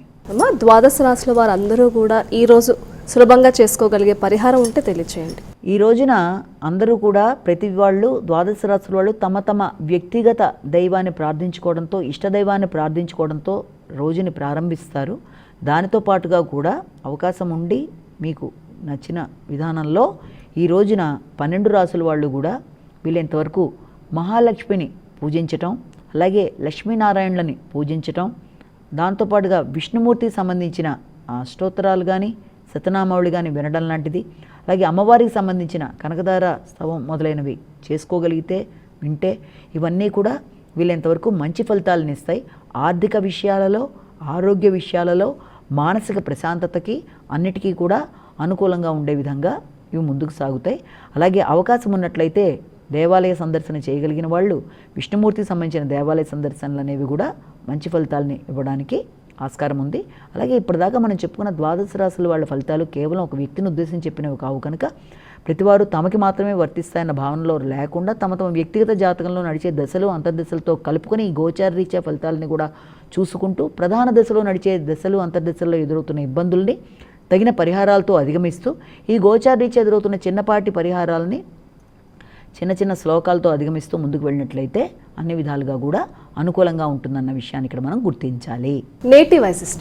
ఉన్నాయి అమ్మ ద్వాదశ రాశుల వారు అందరూ కూడా ఈరోజు సులభంగా చేసుకోగలిగే పరిహారం ఉంటే తెలియచేయండి. ఈ రోజున అందరూ కూడా ప్రతి వాళ్ళు ద్వాదశ రాశుల వాళ్ళు తమ తమ వ్యక్తిగత దైవాన్ని ప్రార్థించుకోవడంతో ఇష్టదైవాన్ని ప్రార్థించుకోవడంతో రోజుని ప్రారంభిస్తారు. దానితో పాటుగా కూడా అవకాశం ఉండి మీకు నచ్చిన విధానంలో ఈ రోజున పన్నెండు రాసుల వాళ్ళు కూడా వీలైనంతవరకు మహాలక్ష్మిని పూజించటం అలాగే లక్ష్మీనారాయణులని పూజించటం దాంతోపాటుగా విష్ణుమూర్తికి సంబంధించిన స్తోత్రాలు కానీ శతనామావళి కానీ వినడం లాంటిది. అలాగే అమ్మవారికి సంబంధించిన కనకదార స్తవం మొదలైనవి చేసుకోగలిగితే వింటే ఇవన్నీ కూడా వీలైనంతవరకు మంచి ఫలితాలను ఇస్తాయి ఆర్థిక విషయాలలో ఆరోగ్య విషయాలలో మానసిక ప్రశాంతతకి అన్నిటికీ కూడా అనుకూలంగా ఉండే విధంగా ఇవి ముందుకు సాగుతాయి. అలాగే అవకాశం ఉన్నట్లయితే దేవాలయ సందర్శన చేయగలిగిన వాళ్ళు విష్ణుమూర్తికి సంబంధించిన దేవాలయ సందర్శనలు అనేవి కూడా మంచి ఫలితాలని ఇవ్వడానికి ఆస్కారం ఉంది. అలాగే ఇప్పటిదాకా మనం చెప్పుకున్న ద్వాదశ రాశుల వాళ్ళ ఫలితాలు కేవలం ఒక వ్యక్తిని ఉద్దేశించి చెప్పినవి కావు కనుక ప్రతివారు తమకి మాత్రమే వర్తిస్తాయన్న భావనలో లేకుండా తమ తమ వ్యక్తిగత జాతకంలో నడిచే దశలు అంతర్దశలతో కలుపుకొని ఈ గోచార రీత్యా ఫలితాలని కూడా చూసుకుంటూ ప్రధాన దశలో నడిచే దశలు అంతర్దశల్లో ఎదురవుతున్న ఇబ్బందుల్ని తగిన పరిహారాలతో అధిగమిస్తూ ఈ గోచార రీత్యా ఎదురవుతున్న చిన్నపాటి పరిహారాలని చిన్న చిన్న శ్లోకాలతో అధిగమిస్తూ ముందుకు వెళ్ళినట్లయితే అన్ని విధాలుగా కూడా అనుకూలంగా ఉంటుందన్న విషయాన్ని ఇక్కడ మనం గుర్తించాలి. Native assist